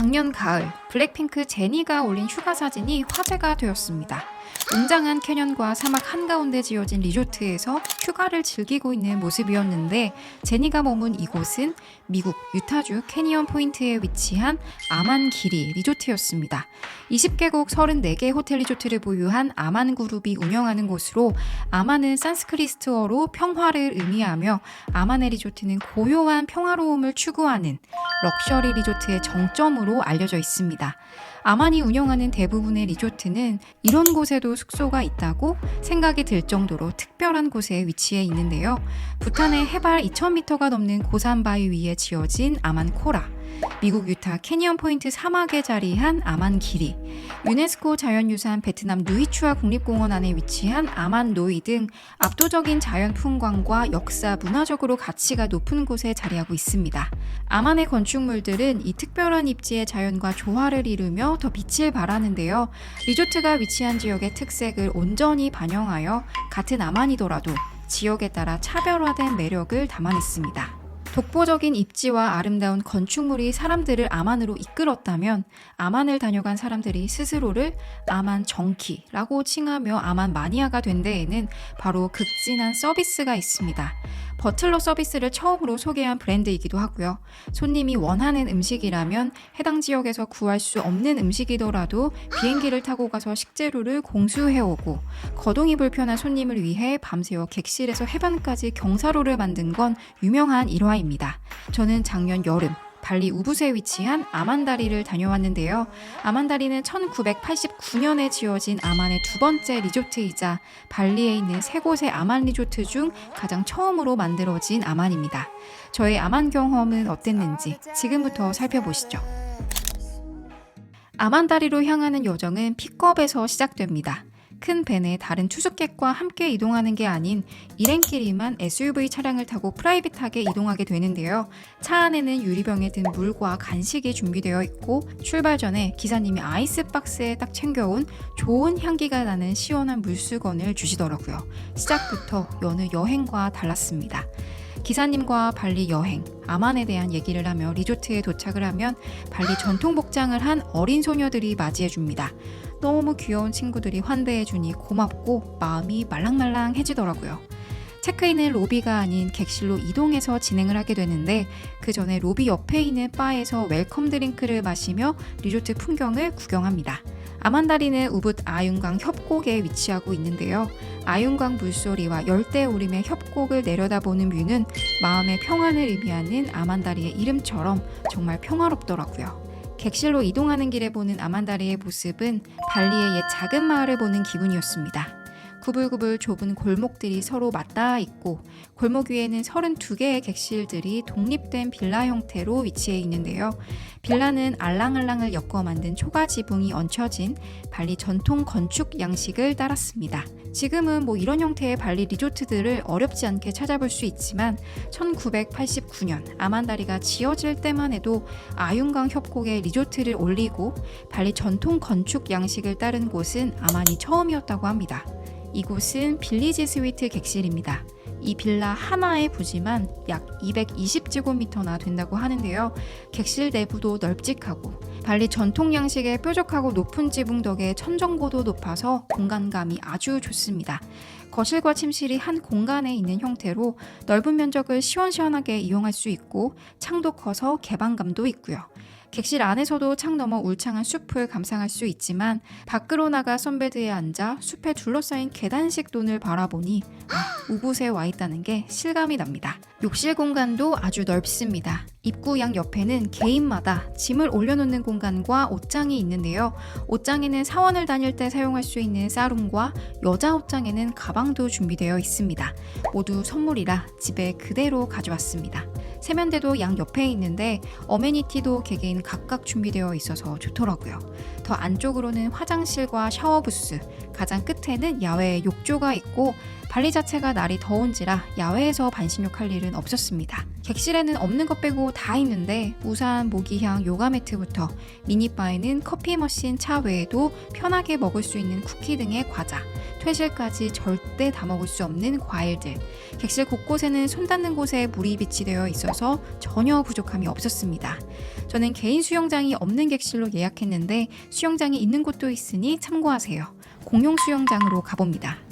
작년 가을 블랙핑크 제니가 올린 휴가 사진이 화제가 되었습니다. 웅장한 캐년과 사막 한가운데 지어진 리조트에서 휴가를 즐기고 있는 모습이었는데 제니가 머문 이곳은 미국 유타주 캐니언 포인트에 위치한 아만기리 리조트였습니다. 20개국 34개 호텔 리조트를 보유한 아만 그룹이 운영하는 곳으로 아만은 산스크리트어로 평화를 의미하며 아만의 리조트는 고요한 평화로움을 추구하는 럭셔리 리조트의 정점으로 알려져 있습니다. 아만이 운영하는 대부분의 리조트는 이런 곳에도 숙소가 있다고 생각이 들 정도로 특별한 곳에 위치해 있는데요. 부탄의 해발 2000m가 넘는 고산 바위 위에 지어진 아만 코라, 미국 유타 캐니언 포인트 사막에 자리한 아만 기리, 유네스코 자연유산 베트남 누이추아 국립공원 안에 위치한 아만 노이 등 압도적인 자연 풍광과 역사, 문화적으로 가치가 높은 곳에 자리하고 있습니다. 아만의 건축물들은 이 특별한 입지의 자연과 조화를 이루며 더 빛을 발하는데요. 리조트가 위치한 지역의 특색을 온전히 반영하여 같은 아만이더라도 지역에 따라 차별화된 매력을 담아냈습니다. 독보적인 입지와 아름다운 건축물이 사람들을 아만으로 이끌었다면 아만을 다녀간 사람들이 스스로를 아만 정키라고 칭하며 아만 마니아가 된 데에는 바로 극진한 서비스가 있습니다. 버틀러 서비스를 처음으로 소개한 브랜드이기도 하고요. 손님이 원하는 음식이라면 해당 지역에서 구할 수 없는 음식이더라도 비행기를 타고 가서 식재료를 공수해오고 거동이 불편한 손님을 위해 밤새워 객실에서 해변까지 경사로를 만든 건 유명한 일화입니다. 저는 작년 여름 발리 우붓에 위치한 아만다리를 다녀왔는데요. 아만다리는 1989년에 지어진 아만의 두 번째 리조트이자 발리에 있는 세 곳의 아만 리조트 중 가장 처음으로 만들어진 아만입니다. 저의 아만 경험은 어땠는지 지금부터 살펴보시죠. 아만다리로 향하는 여정은 픽업에서 시작됩니다. 큰 밴에 다른 투숙객과 함께 이동하는 게 아닌 일행끼리만 SUV 차량을 타고 프라이빗하게 이동하게 되는데요. 차 안에는 유리병에 든 물과 간식이 준비되어 있고 출발 전에 기사님이 아이스박스에 딱 챙겨온 좋은 향기가 나는 시원한 물수건을 주시더라고요. 시작부터 여느 여행과 달랐습니다. 기사님과 발리 여행, 아만에 대한 얘기를 하며 리조트에 도착을 하면 발리 전통 복장을 한 어린 소녀들이 맞이해 줍니다. 너무 귀여운 친구들이 환대해주니 고맙고 마음이 말랑말랑해지더라고요. 체크인은 로비가 아닌 객실로 이동해서 진행을 하게 되는데 그 전에 로비 옆에 있는 바에서 웰컴 드링크를 마시며 리조트 풍경을 구경합니다. 아만다리는 우붓 아윤강 협곡에 위치하고 있는데요. 아윤강 물소리와 열대우림의 협곡을 내려다보는 뷰는 마음의 평안을 의미하는 아만다리의 이름처럼 정말 평화롭더라고요. 객실로 이동하는 길에 보는 아만다리의 모습은 발리의 옛 작은 마을을 보는 기분이었습니다. 구불구불 좁은 골목들이 서로 맞닿아 있고 골목 위에는 32개의 객실들이 독립된 빌라 형태로 위치해 있는데요. 빌라는 알랑알랑을 엮어 만든 초가 지붕이 얹혀진 발리 전통 건축 양식을 따랐습니다. 지금은 뭐 이런 형태의 발리 리조트들을 어렵지 않게 찾아볼 수 있지만 1989년 아만다리가 지어질 때만 해도 아윤강 협곡에 리조트를 올리고 발리 전통 건축 양식을 따른 곳은 아만이 처음이었다고 합니다. 이곳은 빌리지 스위트 객실입니다. 이 빌라 하나의 부지만 약 220제곱미터나 된다고 하는데요. 객실 내부도 널찍하고 발리 전통 양식의 뾰족하고 높은 지붕 덕에 천정고도 높아서 공간감이 아주 좋습니다. 거실과 침실이 한 공간에 있는 형태로 넓은 면적을 시원시원하게 이용할 수 있고 창도 커서 개방감도 있고요. 객실 안에서도 창 너머 울창한 숲을 감상할 수 있지만 밖으로 나가 선베드에 앉아 숲에 둘러싸인 계단식 돈을 바라보니 아, 우붓에 와 있다는 게 실감이 납니다. 욕실 공간도 아주 넓습니다. 입구 양 옆에는 개인마다 짐을 올려놓는 공간과 옷장이 있는데요. 옷장에는 사원을 다닐 때 사용할 수 있는 싸룸과 여자 옷장에는 가방도 준비되어 있습니다. 모두 선물이라 집에 그대로 가져왔습니다. 세면대도 양 옆에 있는데 어메니티도 개개인 각각 준비되어 있어서 좋더라고요. 더 안쪽으로는 화장실과 샤워 부스, 가장 끝에는 야외 욕조가 있고 발리 자체가 날이 더운지라 야외에서 반신욕 할 일은 없었습니다. 객실에는 없는 것 빼고 다 있는데 우산, 모기향, 요가 매트부터 미니바에는 커피 머신, 차 외에도 편하게 먹을 수 있는 쿠키 등의 과자, 퇴실까지 절대 다 먹을 수 없는 과일들. 객실 곳곳에는 손 닿는 곳에 물이 비치되어 있어서 전혀 부족함이 없었습니다. 저는 개인 수영장이 없는 객실로 예약했는데 수영장이 있는 곳도 있으니 참고하세요. 공용 수영장으로 가봅니다.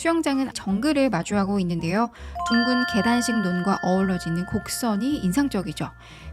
수영장은 정글을 마주하고 있는데요. 둥근 계단식 논과 어우러지는 곡선이 인상적이죠.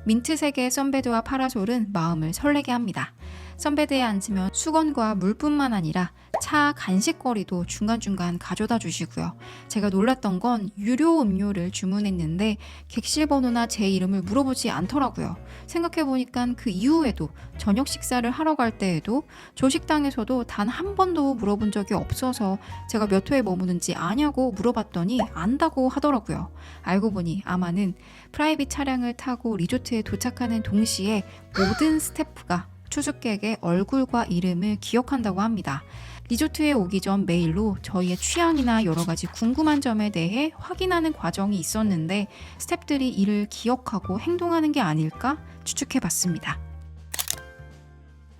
민트색의 선베드와 파라솔은 마음을 설레게 합니다. 선베드에 앉으면 수건과 물뿐만 아니라 차 간식거리도 중간중간 가져다 주시고요. 제가 놀랐던 건 유료 음료를 주문했는데 객실 번호나 제 이름을 물어보지 않더라고요. 생각해보니까 그 이후에도 저녁 식사를 하러 갈 때에도 조식당에서도 단 한 번도 물어본 적이 없어서 제가 몇 호에 머무는지 아냐고 물어봤더니 안다고 하더라고요. 알고 보니 아마는 프라이빗 차량을 타고 리조트에 도착하는 동시에 모든 스태프가 추수객의 얼굴과 이름을 기억한다고 합니다. 리조트에 오기 전 메일로 저희의 취향이나 여러 가지 궁금한 점에 대해 확인하는 과정이 있었는데 스탭들이 이를 기억하고 행동하는 게 아닐까 추측해 봤습니다.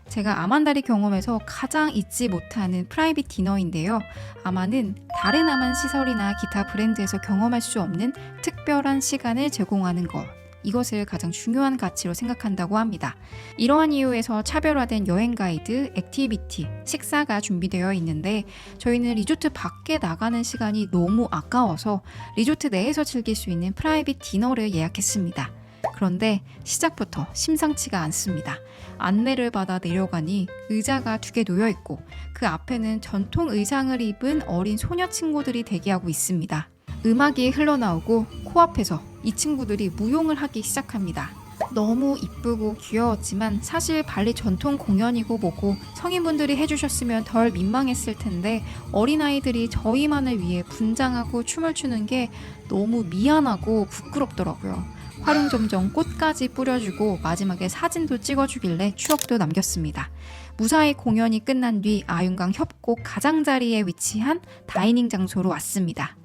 제가 아만다리 경험에서 가장 잊지 못하는 프라이빗 디너인데요. 아마는 다른 아만 시설이나 기타 브랜드에서 경험할 수 없는 특별한 시간을 제공하는 것. 이것을 가장 중요한 가치로 생각한다고 합니다. 이러한 이유에서 차별화된 여행 가이드, 액티비티, 식사가 준비되어 있는데 저희는 리조트 밖에 나가는 시간이 너무 아까워서 리조트 내에서 즐길 수 있는 프라이빗 디너를 예약했습니다. 그런데 시작부터 심상치가 않습니다. 안내를 받아 내려가니 의자가 두 개 놓여 있고 그 앞에는 전통 의상을 입은 어린 소녀 친구들이 대기하고 있습니다. 음악이 흘러나오고 코앞에서 이 친구들이 무용을 하기 시작합니다. 너무 이쁘고 귀여웠지만 사실 발리 전통 공연이고 뭐고 성인분들이 해주셨으면 덜 민망했을 텐데 어린아이들이 저희만을 위해 분장하고 춤을 추는 게 너무 미안하고 부끄럽더라고요. 활용점정 꽃까지 뿌려주고 마지막에 사진도 찍어주길래 추억도 남겼습니다. 무사히 공연이 끝난 뒤 아윤강 협곡 가장자리에 위치한 다이닝 장소로 왔습니다.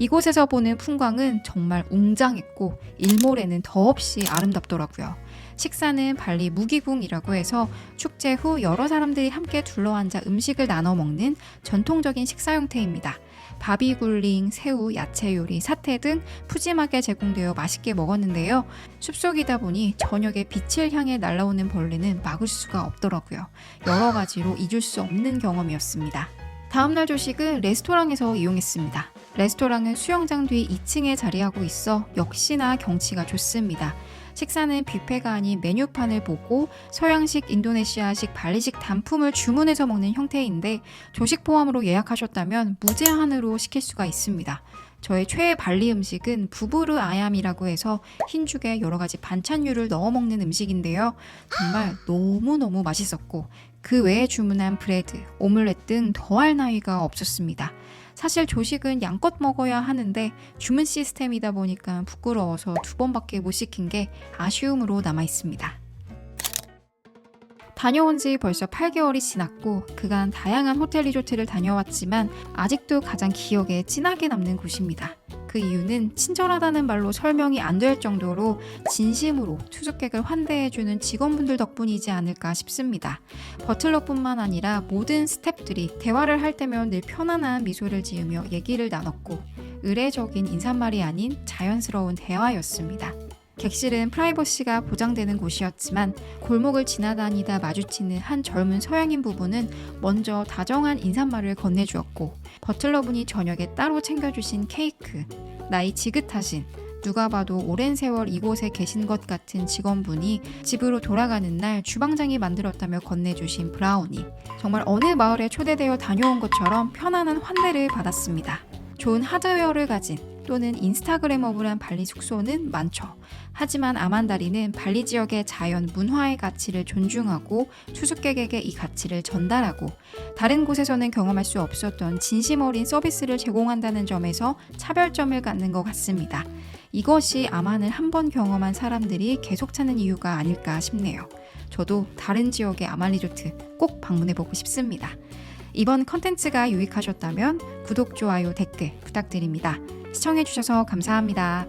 이곳에서 보는 풍광은 정말 웅장했고 일몰에는 더없이 아름답더라고요. 식사는 발리 무기궁이라고 해서 축제 후 여러 사람들이 함께 둘러앉아 음식을 나눠 먹는 전통적인 식사 형태입니다. 바비 굴링, 새우, 야채 요리, 사태 등 푸짐하게 제공되어 맛있게 먹었는데요. 숲속이다 보니 저녁에 빛을 향해 날아오는 벌레는 막을 수가 없더라고요. 여러 가지로 잊을 수 없는 경험이었습니다. 다음날 조식은 레스토랑에서 이용했습니다. 레스토랑은 수영장 뒤 2층에 자리하고 있어 역시나 경치가 좋습니다. 식사는 뷔페가 아닌 메뉴판을 보고 서양식, 인도네시아식, 발리식 단품을 주문해서 먹는 형태인데 조식 포함으로 예약하셨다면 무제한으로 시킬 수가 있습니다. 저의 최애 발리 음식은 부부르 아얌이라고 해서 흰죽에 여러 가지 반찬류를 넣어 먹는 음식인데요. 정말 너무너무 맛있었고 그 외에 주문한 브레드, 오믈렛 등 더할 나위가 없었습니다. 사실 조식은 양껏 먹어야 하는데 주문 시스템이다 보니까 부끄러워서 두 번밖에 못 시킨 게 아쉬움으로 남아 있습니다. 다녀온 지 벌써 8개월이 지났고 그간 다양한 호텔 리조트를 다녀왔지만 아직도 가장 기억에 진하게 남는 곳입니다. 그 이유는 친절하다는 말로 설명이 안 될 정도로 진심으로 투숙객을 환대해주는 직원분들 덕분이지 않을까 싶습니다. 버틀러뿐만 아니라 모든 스탭들이 대화를 할 때면 늘 편안한 미소를 지으며 얘기를 나눴고 의례적인 인사말이 아닌 자연스러운 대화였습니다. 객실은 프라이버시가 보장되는 곳이었지만 골목을 지나다니다 마주치는 한 젊은 서양인 부부는 먼저 다정한 인사말을 건네주었고 버틀러분이 저녁에 따로 챙겨주신 케이크, 나이 지긋하신 누가 봐도 오랜 세월 이곳에 계신 것 같은 직원분이 집으로 돌아가는 날 주방장이 만들었다며 건네주신 브라우니. 정말 어느 마을에 초대되어 다녀온 것처럼 편안한 환대를 받았습니다. 좋은 하드웨어를 가진 또는 인스타그래머블한 발리 숙소는 많죠. 하지만 아만다리는 발리 지역의 자연 문화의 가치를 존중하고 수수께객에게 이 가치를 전달하고 다른 곳에서는 경험할 수 없었던 진심 어린 서비스를 제공한다는 점에서 차별점을 갖는 것 같습니다. 이것이 아만을 한 번 경험한 사람들이 계속 찾는 이유가 아닐까 싶네요. 저도 다른 지역의 아만 리조트 꼭 방문해보고 싶습니다. 이번 컨텐츠가 유익하셨다면 구독, 좋아요, 댓글 부탁드립니다. 시청해주셔서 감사합니다.